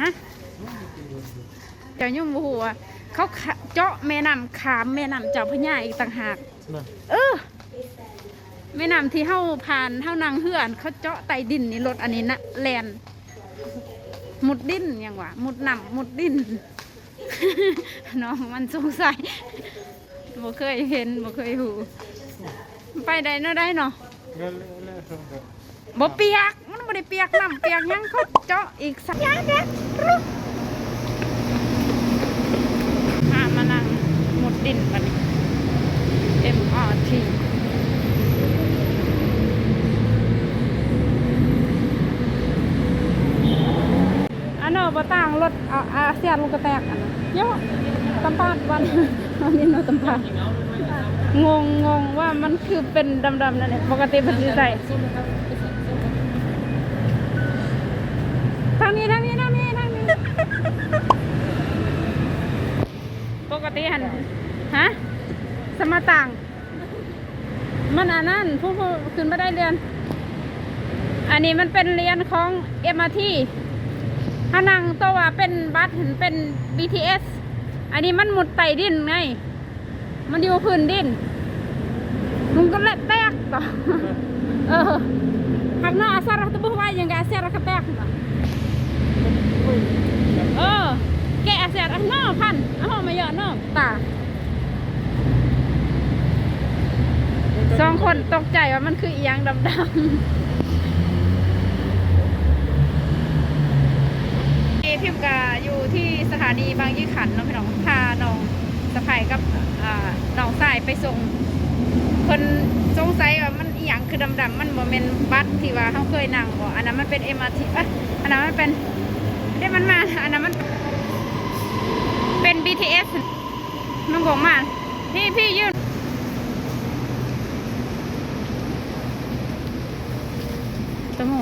ฮะเจ้ายุ่งบ่ฮู้ว่าเขาขะเจาะแม่น้ำขามแม่น้ำเจ้าพระยาอีกต่างหากน่ะเออแม่น้ำที่เฮาผ่านเฮานางเฮือนเขาเจาะใต้ดินนี่รถอันนี้นะแลนมุดดินหยังวะมุดน้ำมุดดินน้องมันสงสัยบ่เคยเห็นบ่เคยหูไปได้เนาะได้เนาะแล้วแล้วแล้วครับบ่เปียกมัน บ่ได้เปียกน้ำเปียกยังเขาเจาะอีกสักย่างเด้อพามานั่งมุดดินบัดนี้ MRT อันนั้นบ่ต่างรถอาเซียนลงกระแตกอันเยอะตำปาดวันอันนี้เนาตำปาดงงงงว่ามันคือเป็นดำๆนั่นแหละปกติมันสิใสางนี้ทางนี้ทางนี้ทางนี้ ปกติหันฮะ สมาต่าง มันอันนั้นผู้ผู้ขึ้นไม่ได้เรียน อันนี้มันเป็นเรียนของเอ็มอาทีถ้านั่งตัวว่าเป็นบัสเห็นเป็น BTS อันนี้มันหมุดไต่ดินไง มันอยู่พื้นดินมึงก็เละแตกต่อเออหักหน้าอาสารัตบุไว้ยังไงอาสารักแตกน่ะเออ แกอาสารักน้อพัน เอามาเยอะน้อตาสองคนตกใจว่ามันคืออีหยังดำๆนี่พิมกาอยู่ที่สถานีบางยี่ขันเนาะพี่น้องพาน้องสะพายกับอ่าน้องสายไปส่งคนสงสัยว่ามันอีหยังคือดำๆมันบ่แม่นบัสที่ว่าเขาเคยนั่งบ่อันนั้นมันเป็น MRT เอ้ยอันนั้นมันเป็นเดี๋ยวมันมาอันนั้นมัน เป็น BTS มันบอกมาพี่พี่ยืนตะโม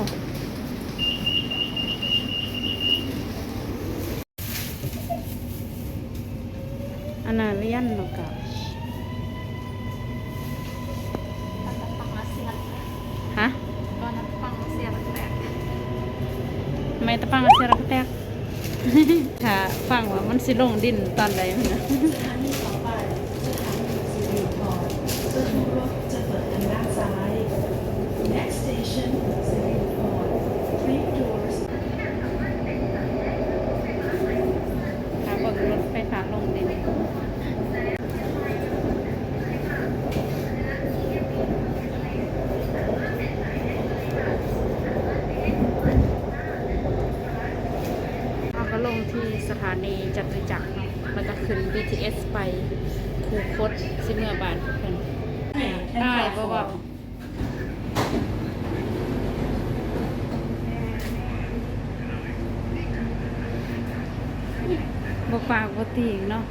อันนั้นเรียนหนาะกะฮะไม่ตะปังเสียรักแตก ถ้าฟังว่ามัน สิลงดินตอนใดมันนะ Next station, City Hall. Three doors ถ้าเบิ่งรถไฟฟ้าลงดินเราก็ลงที่สถานีจตุจักรเนาะแล้วก็ขึ้น BTS ไปคูคตสิเมื่อบานเพิ่นได้บ่เบาบ่ปากบ่ตีงเนาะ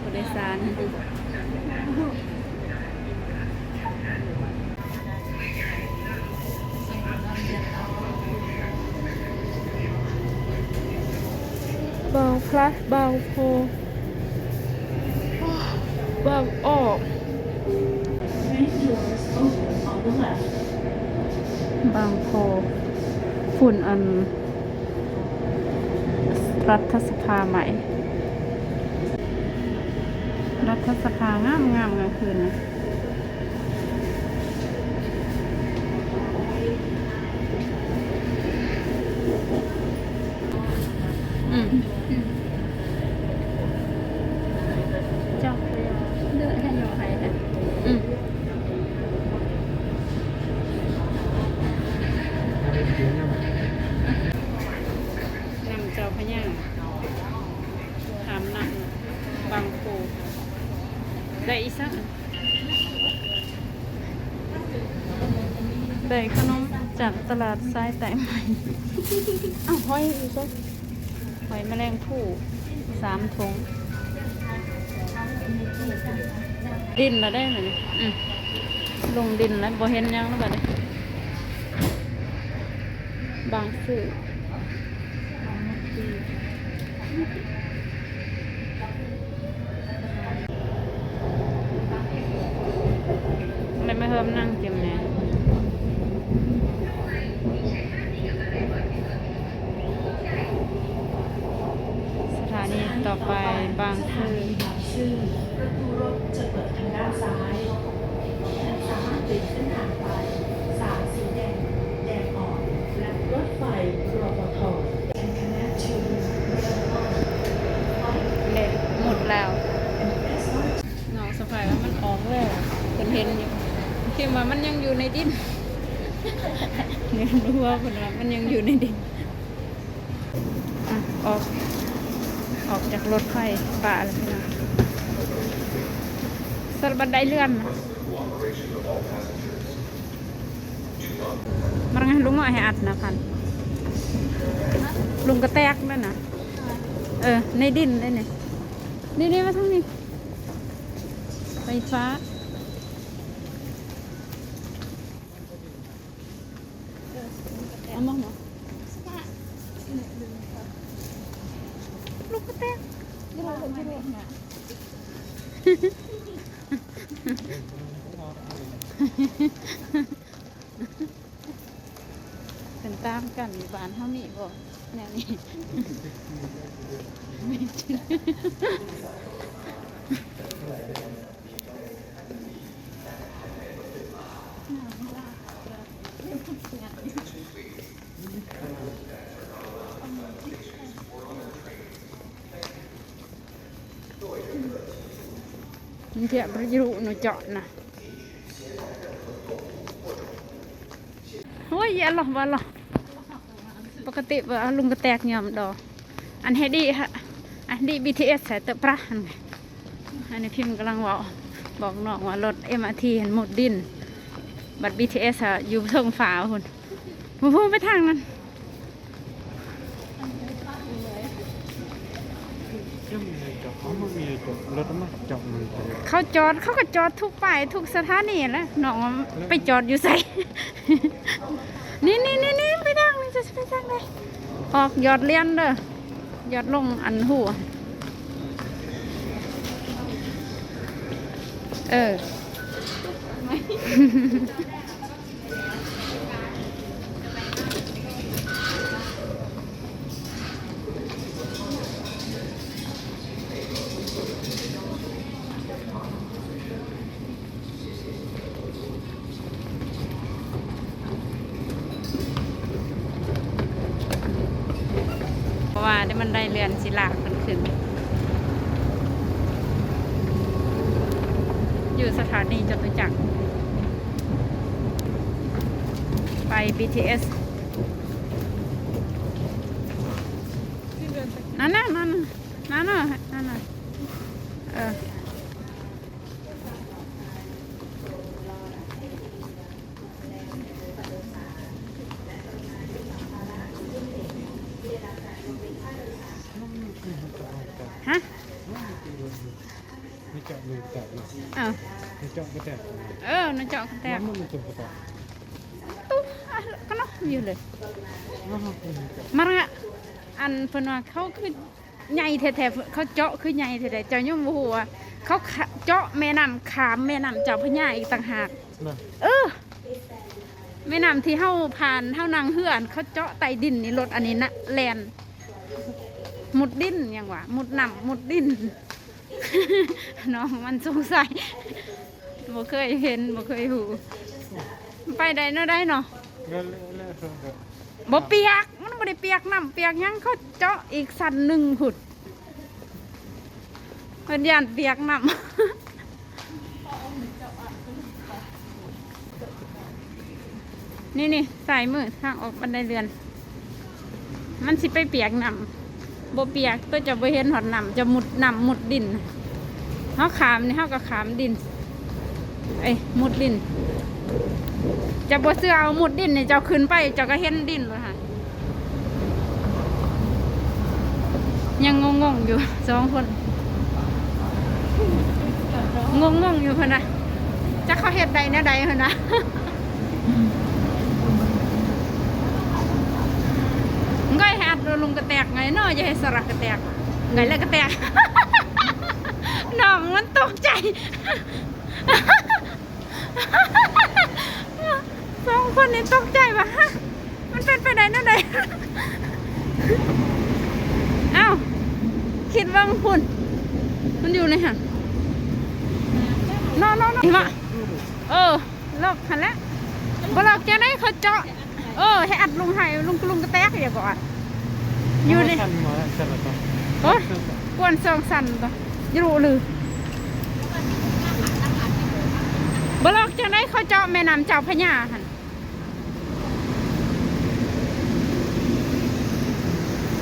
ผู้โดยสาร เบาสเบาโพเบาออกบางโพฝุ่นอัน รัฐสภาใหม่ รัฐสภางามงามกลางคืนนะอืมเจ้าเลือกให้ยอใครนะอืม นำเจ้าพญาถามนักบางปูได้อีสักได้ขนมจาก ตลาดทรายแต่ใหม่ อ้าวหอยอีกสักหอยแมลงผู้สามทงดินละได้ไหมเนี่ยอืมลงดินแล้วบ่เห็นหยังแล้วแบบนี้บางสื่อ ไม่ไม่เพิ่มนั่งเจียมแน่ ต่อไปบาง สถา ซื่อ นีบางซื่อประตูรถจะเปิดทางด้านซ้ายท่านสามารถเปลี่ยนเส้นทางไป สายสีแดง แดงอ่อน และรถไฟรอปท and connect to rail เล็หมดแล้วน้องสะพายว่ามันออกแล้วเป็นเห็นอยู่คิดว่ามันยังอยู่ใน ดินเนี่ยรู้ว่าคนว่ามันยังอยู่ในดินอะออกออกจากรถไฟป่าแล้วพี่น้องสรบันไดเลื่อนนะมันงั้นลุงเอาให้อัดนะพันลุงกระแตกนั่นนะเออ ในดินได้เนี่ยนี่นี่มาทั้งนี้ไฟฟ้า เอามาหมอลูกกระแตกเป็นตามกันอยู่บ้านเฮามีบ่แนวนี้ไม่จริงมัน เทียบประยุหนูเจาะนะโอ้ยอย่าหรอกว่าหรอกปกติว่าลุงกระแตกยอมดออันเฮดีฮะอันดี BTS สายเตอะปะอันนี้อันนี้พิมพ์กำลังบอกบอกน้องว่ารถ MRT เห็นหมดดิน บัตร BTS อะอยู่เทิงฝาคุณพูดไปทางนั้น ก็มีจอด เขาไม่มีจอดรถมาจอดมันเขาจอดเขาก็จอดทุกป้ายทุกสถานีแล้วหนองไปจอดอยู่ใส่นี่นี่นี่นี่ไปทางนี้จะไปทางไหนออกยอดเลี้ยนเด้อยอดลงอันหัวเออ เพราะว่าได้มั นได้เรือนศิลาขึ้นขึ้น อยู่สถานีจตุจักร ไป BTS นั่นน่ะนั่นน่ะนั่นน่ะนั่นน่ะเออ ฮะ ไม่จอดเลยแตกเลย อ้าว ไม่ จอดก็แตกเออนั่นเจาะแตกมันมันจอดก็แตกตุ๊อะก็เนาะอยู่เลยมาละอันเพิ่นว่าเขาคือใหญ่แท้ๆเขาเจาะคือใหญ่แท้ๆเจ้ายังบ่ฮู้ว่าเขาเจาะแม่น้ำขามแม่น้ำเจ้าพระยาอีกต่างหากเออแม่น้ำที่เฮาผ่านเฮานางเฮือนเขาเจาะใต้ดินนี่รถอันนี้นะแลนมุดดินหยังวะมุดน้ำมุดดินน้องมันสงสัย บ่เคยเห็นบ่เคยหูไปได้เนาะได้เนาะแล้วแล้วแล้วแล้วบ่เปียกมันบ่ได้เปียกน้ำเปียกหยังเขาเจาะอีกสันหนึ่งหุดเพิ่นย่านเปียกน้ำนี่นี่สายมือทางออกบันไดเรือน มันสิไปเปียกน้ำบ่เปียกตัวจะบ่เห็นหอดน้ำจะมุดน้ำมุดดินเฮาขามนี่เฮาก็ขามดิน เอ้มุดดินจะบ่เสื้อเอามุดดินเนี่เจ้าขึ้นไปเจ้าก็เห็นดินเลยค่ะ ยังงงๆอยู่สองคนงงงอยู่เพิ่นนะจะเขาเฮ็ดใดแนะใดเพิ่นนะไงให้อัดลุงกระแตกไงเนาะอย่าให้สลักกระแตกไงแล้วกระแตกน้องมันตกใจ สองคนนี้ตกใจปะฮะมันเป็นไปไหนนั่นไหนเอ้า คิดว่าบิ่งพุ่นมันอยู่ในหันนอนนอนนอนมาเออลอกหันแล้วบ่ลอกจะได้เขาเจาะ เออ ให้อัดลุงให้ลุงลุงกระแตกอย่าก่อนอยู่ใน Sen var sen då. โอ้ยกวนซองสันต่อจะรู้หรือ บ่ลอกจะได้เขาเจาะแม่น้ำเจ้าพระยาหัน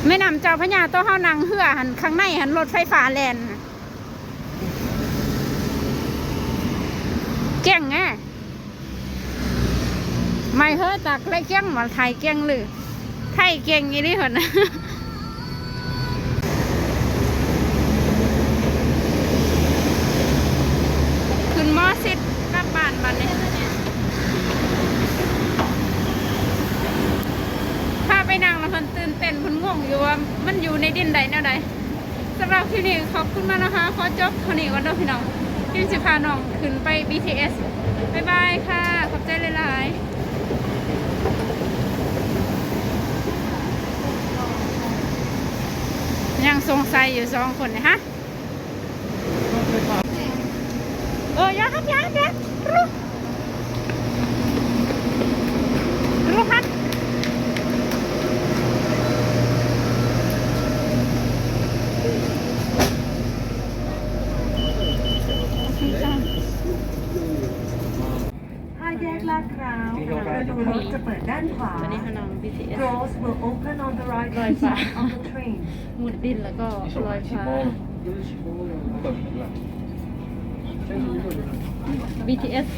แม่น้ำเจ้าพระยาตัวเฮานังเหือหันข้างในหันรถไฟฟ้าแลนเก่งไงไม่เฮ้ตักเลยเก่งมาไทยเก่งหรือไทยเก่งอีนี่เหรอนะ ขึ้นมอสิดกลับบ้านบัดนี้พาไปนั่งแล้วคนตื่นเต้นคนงงอยู่ว่ามันอยู่ ในดินใดแนวใดสำหรับคลิปนี้ขอบคุณมากนะคะ ขอจบคนนี้ก่อนเด้อพี่น้องที่จะพาน้องขึ้นไป BTS บ๊ายบายค่ะ ขอบใจหลายๆยังสงสัยอยู่สองคนนะฮะ เอออย่าฮัดอย่าฮัดอย่ารู้รู้ฮัดโอเคจ้ะ ห้าแยกลา ดพร้าวประตูรถจะเปิดด้านขวาตอนนี้เขานำ BTS Doors will open on the right ลอยฟ้า side of the train มุดดินแล้วก็ลอยฟ้า BTS